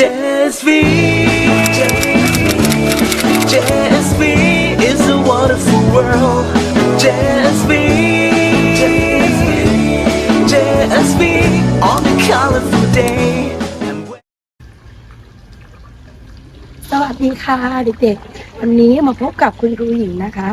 JSV JSV is a wonderful world JSV JSV on a colorful day สวัสดีค่ะเด็กๆ วันนี้มาพบกับคุณครูหญิงนะคะ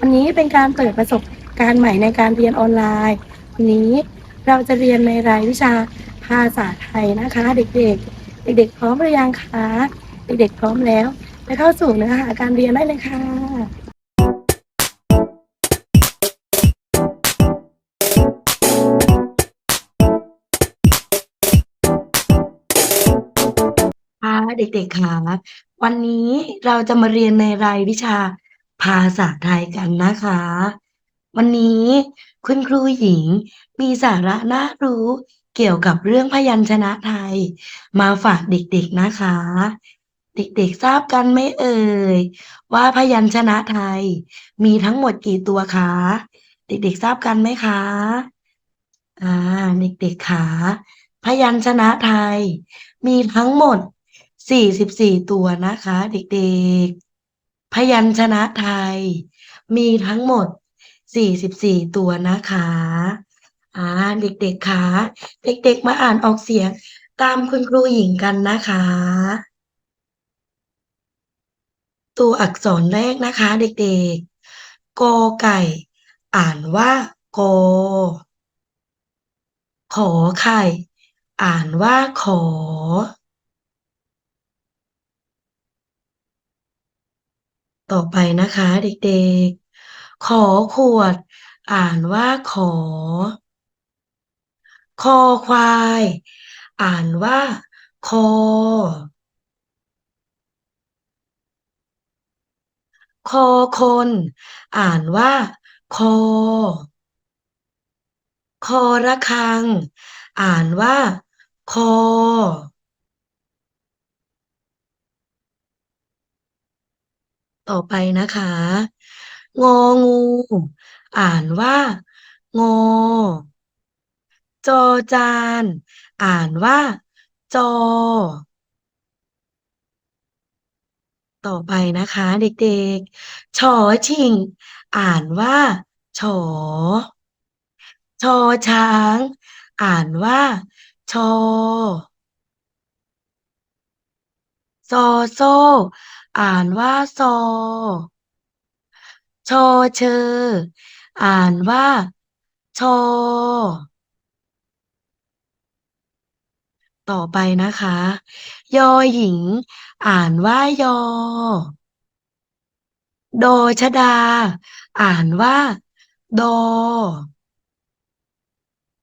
วันนี้เป็นการเปิดประสบการณ์ใหม่ในการเรียนออนไลน์ วันนี้เราจะเรียนในรายวิชาภาษาไทยนะคะ เด็กๆ เด็กๆพร้อมหรือยังคะเด็กๆพร้อมแล้วไปเข้าสู่เนื้อหาการเรียนได้เลยค่ะค่ะเด็กๆค่ะวันนี้เราจะมาเรียนในรายวิชาภาษาไทยกันนะคะ วันนี้คุณครูหญิงมีสาระน่ารู้ เกี่ยวกับเรื่องพยัญชนะไทย มาฝากเด็กๆนะคะ เด็กๆทราบกันไหมเอ่ย ว่าพยัญชนะไทย มีทั้งหมดกี่ตัวคะ เด็กๆทราบกันไหมคะอ่าเด็กๆค่ะพยัญชนะไทย มีทั้งหมด 44 ตัวนะคะ เด็กๆ พยัญชนะไทย มีทั้งหมด 44 ตัวนะคะ อ่าเด็กๆคะเด็กๆ มาอ่านออกเสียงตามคุณครูหญิงกันนะคะ ตัวอักษรแรกนะคะ เด็กๆ กอไก่ อ่านว่ากอขอไข่ อ่านว่าขอ ต่อไปนะคะ เด็กๆ ขอขวด อ่านว่าขอ คอควาย อ่านว่า คอ คอคน อ่านว่า คอ คอระฆัง อ่านว่า คอ ต่อไปนะคะ งองู อ่านว่า งอ จอจาน อ่านว่า จอ ต่อไปนะคะ เด็กๆ ชอชิง อ่านว่าฉอชอช้าง อ่านว่า ชอซอโซ อ่านว่าซอ ชอเชอ อ่านว่า ชอ ต่อไปนะคะ ยอหญิง อ่านว่ายอดชดา อ่านว่า โด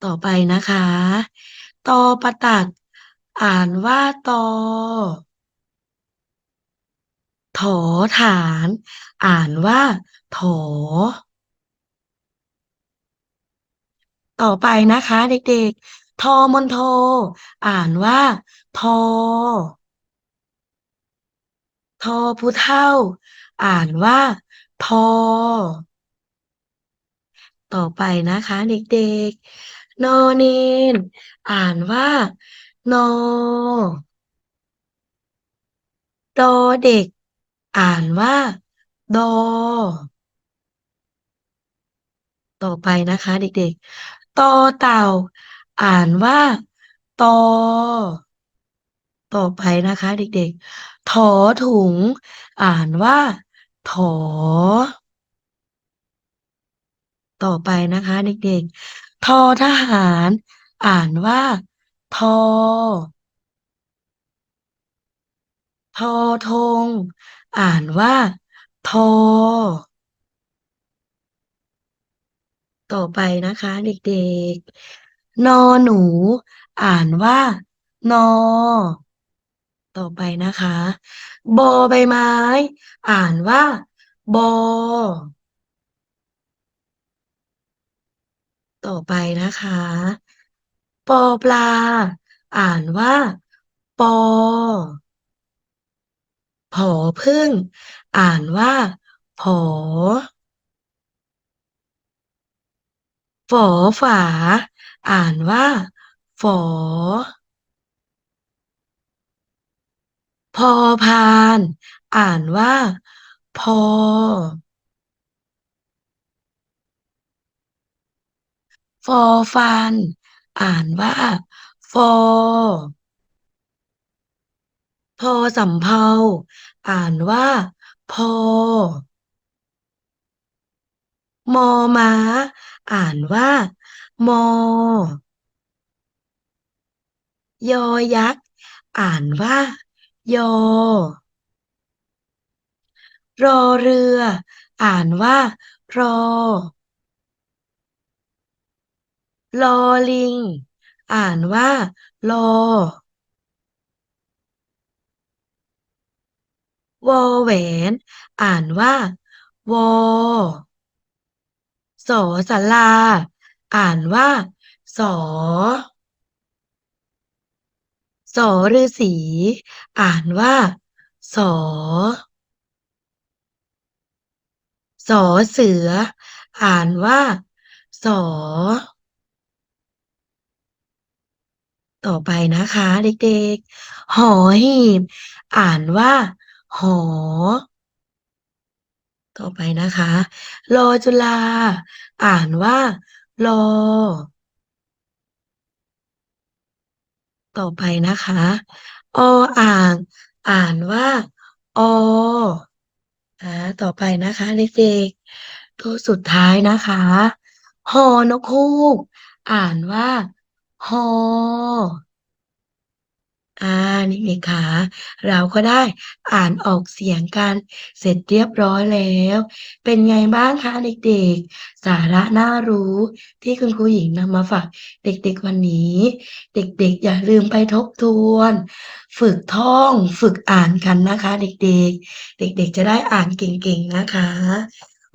ต่อไปนะคะ ตอประตัก อ่านว่าตอถอฐาน อ่านว่าถอ ต่อไปนะคะ เด็กๆ ทอมนโท อ่านว่า ทอ ทอผู้เฒ่า อ่านว่า ทอ ต่อไปนะคะ เด็กๆ นอเนน อ่านว่า นอดอเด็ก อ่านว่า ดอ ต่อไปนะคะ เด็กๆ ตอเต่า อ่านว่าตอต่อไปนะคะ เด็กๆ ถอถุง อ่านว่า ถอ ต่อไปนะคะ เด็กๆ ทอทหาร อ่านว่า ทอ ทอธงอ่านว่า ทอ ต่อไปนะคะ เด็กๆ นอหนู อ่านว่า นอ ต่อไปนะคะ บอใบไม้ อ่านว่า บอ ต่อไปนะคะ ปอปลา อ่านว่า ปอ ผอพึ่ง อ่านว่า ผอ ฝอฝา อ่านว่า ฝอ พอพาน อ่านว่า พอ ฟอฟัน อ่านว่า ฟอ พอสำเภา อ่านว่า พอ มอม้า อ่านว่า มอ ยอยักษ์ อ่านว่า ยอ รอเรือ อ่านว่า รอ ลอลิง อ่านว่า ลอวอแหวน อ่านว่า วอ สอศาลา อ่านว่า สอ สอฤาษีอ่านว่า สอ สอเสือ อ่านว่า สอ ต่อไปนะคะ เด็กๆ หอหีบ อ่านว่า หอ ต่อไปนะคะ รอจุฬาอ่านว่า รอ ต่อไปนะคะ ออ่าง อ่านว่า ออาต่อไปนะคะเด็กๆตัวสุดท้ายนะคะฮอนกฮูก อ่านว่าฮอ อาเด็กๆคะเราก็ได้อ่านออกเสียงกันเสร็จเรียบร้อยแล้ว เป็นไงบ้างคะเด็กๆ สาระน่ารู้ที่คุณครูหญิงนำมาฝากเด็กๆวันนี้ เด็กๆ อย่าลืมไปทบทวน ฝึกท่องฝึกอ่านกันนะคะ เด็กๆ เด็กๆ จะได้อ่านเก่งๆนะคะ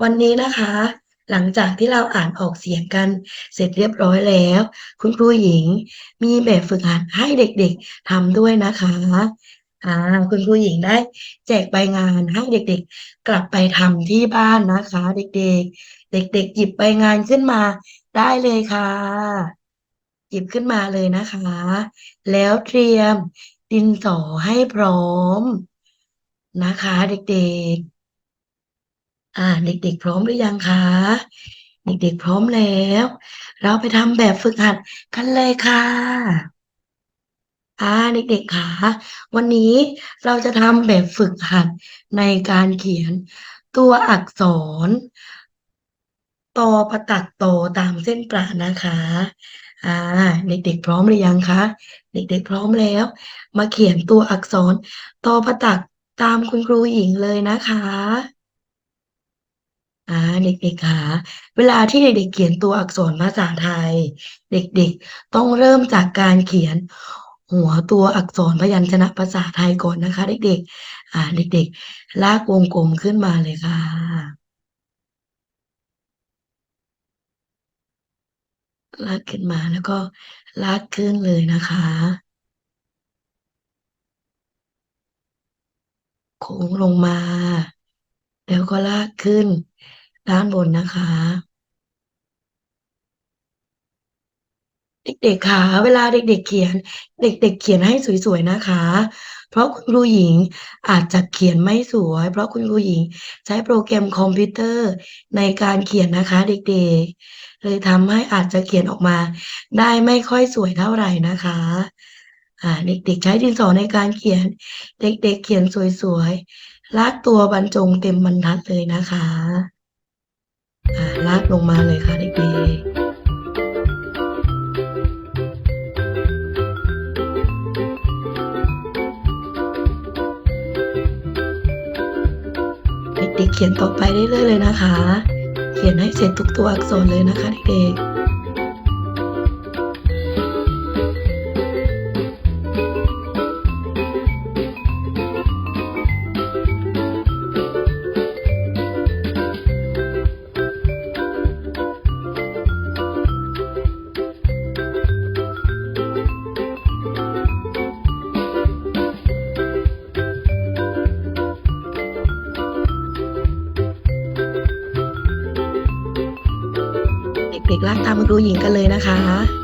วันนี้นะคะ หลังจากที่เราอ่านออกเสียงกันเสร็จเรียบร้อยแล้ว คุณครูหญิงมีแบบฝึกหัดให้เด็กๆทำด้วยนะคะอ่าคุณครูหญิงได้ แจกใบงานให้เด็กๆ กลับไปทำที่บ้านนะคะ เด็กๆ เด็ก ๆ หยิบใบงานขึ้นมาได้เลยค่ะ หยิบขึ้นมาเลยนะคะ แล้วเตรียมดินสอให้พร้อมนะคะ เด็กๆ อ่า เด็กๆ พร้อมหรือยังคะเด็กๆ พร้อมแล้ว เราไปทำแบบฝึกหัดกันเลยค่ะ อ่า เด็กๆคะวันนี้เราจะทำแบบฝึกหัดในการเขียนตัวอักษรตอประตักโตตามเส้นประนะคะ อ่า เด็กๆ พร้อมหรือยังคะ เด็กๆ พร้อมแล้ว มาเขียนตัวอักษรตอประตักตามคุณครูหญิงเลยนะคะ อาเด็กๆคะเวลาที่เด็กๆเขียนตัวอักษรภาษาไทย เด็กๆ ต้องเริ่มจากการเขียน หัวตัวอักษรพยัญชนะภาษาไทยก่อนนะคะ เด็กๆ อ่าเด็กๆ ลากวงกลมขึ้นมาเลยค่ะ ลากขึ้นมาแล้วก็ลากขึ้นเลยนะคะ โค้งลงมา แล้วก็ลากขึ้นด้านบนนะคะ เด็กๆคะเวลาเด็ก ๆ เขียน เด็ก ๆ เขียนให้สวยๆนะคะ เพราะคุณครูหญิงอาจจะเขียนไม่สวย เพราะคุณครูหญิงใช้โปรแกรมคอมพิวเตอร์ในการเขียนนะคะ เด็กๆ เลยทำให้อาจจะเขียนออกมา ได้ไม่ค่อยสวยเท่าไหร่นะคะอ่าเด็กๆใช้ดินสอในการเขียน เด็กๆเขียนสวยๆ ลากตัวบรรจงเต็มบรรทัดเลยนะคะลากลงมาเลยค่ะเด็กๆเด็กๆเขียนต่อไปเรื่อยๆเลยนะคะ เขียนให้เสร็จทุกตัวอักษรเลยนะคะเด็กๆ รักๆลากตามครูหญิงกันเลยนะคะ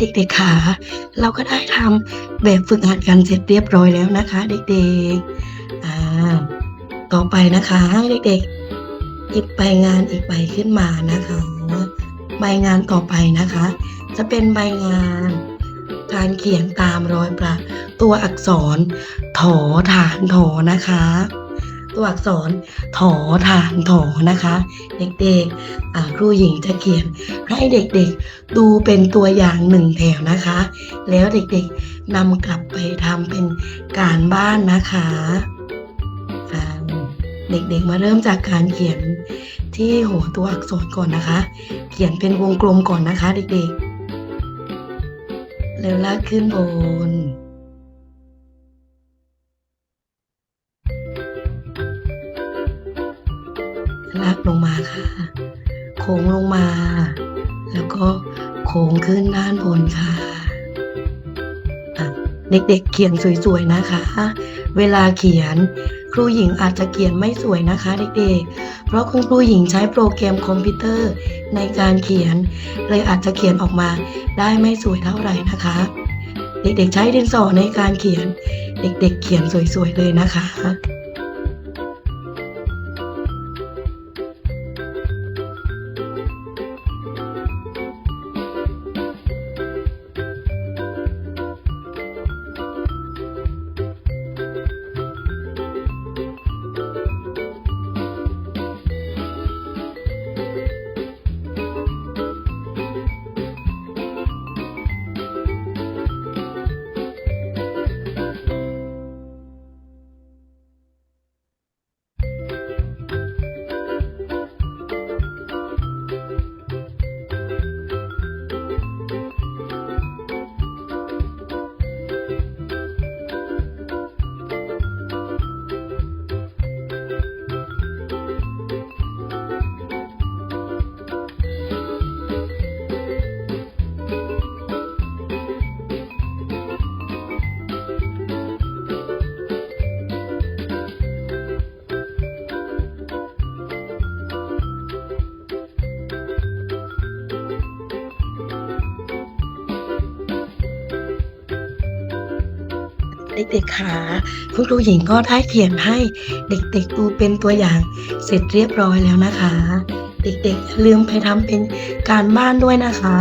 เด็กๆค่ะเราก็ได้ทำแบบฝึกหัดกันเสร็จเรียบร้อยแล้วนะคะ เด็กๆอ่าต่อไปนะคะให้เด็กๆหยิบใบงานอีกใบขึ้นมานะคะ ใบงานต่อไปนะคะ จะเป็นใบงานการเขียนตามรอยประตัวอักษรถอฐานถอนะคะ ตัวอักษรถอฐานถอนะคะ เด็กๆครูหญิงจะเขียนให้เด็กๆดูเป็นตัวอย่างหนึ่งแถวนะคะ แล้วเด็กๆนำกลับไปทำเป็นการบ้านนะคะเด็กๆมาเริ่มจากการเขียนที่หัวตัวอักษรก่อนนะคะ เขียนเป็นวงกลมก่อนนะคะ เด็กๆ แล้วลากขึ้นบน ลงมาค่ะ โค้งลงมา แล้วก็โค้งขึ้นด้านบนค่ะอะเด็กๆเขียนสวยๆนะคะ เวลาเขียนครูหญิงอาจจะเขียนไม่สวยนะคะเด็กๆ เพราะคุณครูหญิงใช้โปรแกรมคอมพิวเตอร์ในการเขียน เลยอาจจะเขียนออกมาได้ไม่สวยเท่าไหร่นะคะ เด็กๆใช้ดินสอในการเขียน เด็กๆเขียนสวยๆเลยนะคะ เด็กๆค่ะคุณครูหญิงก็ได้เขียนให้เด็กๆดูเป็นตัวอย่างเสร็จเรียบร้อยแล้วนะคะ เด็กๆลืมไปทำเป็นการบ้านด้วยนะคะ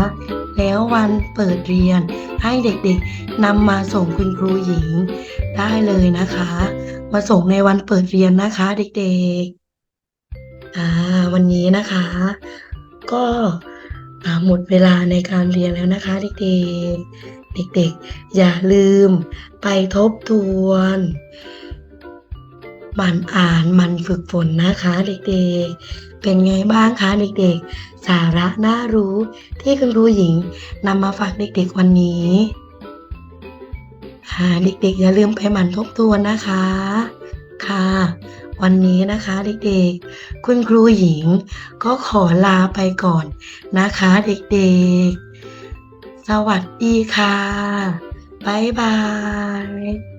แล้ววันเปิดเรียนให้เด็กๆนำมาส่งคุณครูหญิงได้เลยนะคะ มาส่งในวันเปิดเรียนนะคะ เด็กๆอ่าวันนี้นะคะ ก็หมดเวลาในการเรียนแล้วนะคะเด็กๆ เด็กๆ อย่าลืมไปทบทวนมันอ่านมันฝึกฝนนะคะเด็กๆ เป็นไงบ้างคะเด็กๆ สาระน่ารู้ที่คุณครูหญิงนำมาฝากเด็กๆวันนี้ค่ะเด็กๆ อย่าลืมไปหมั่นทบทวนนะคะ ค่ะ วันนี้นะคะเด็กๆ คุณครูหญิงก็ขอลาไปก่อนนะคะเด็กๆ สวัสดีค่ะ บ๊ายบาย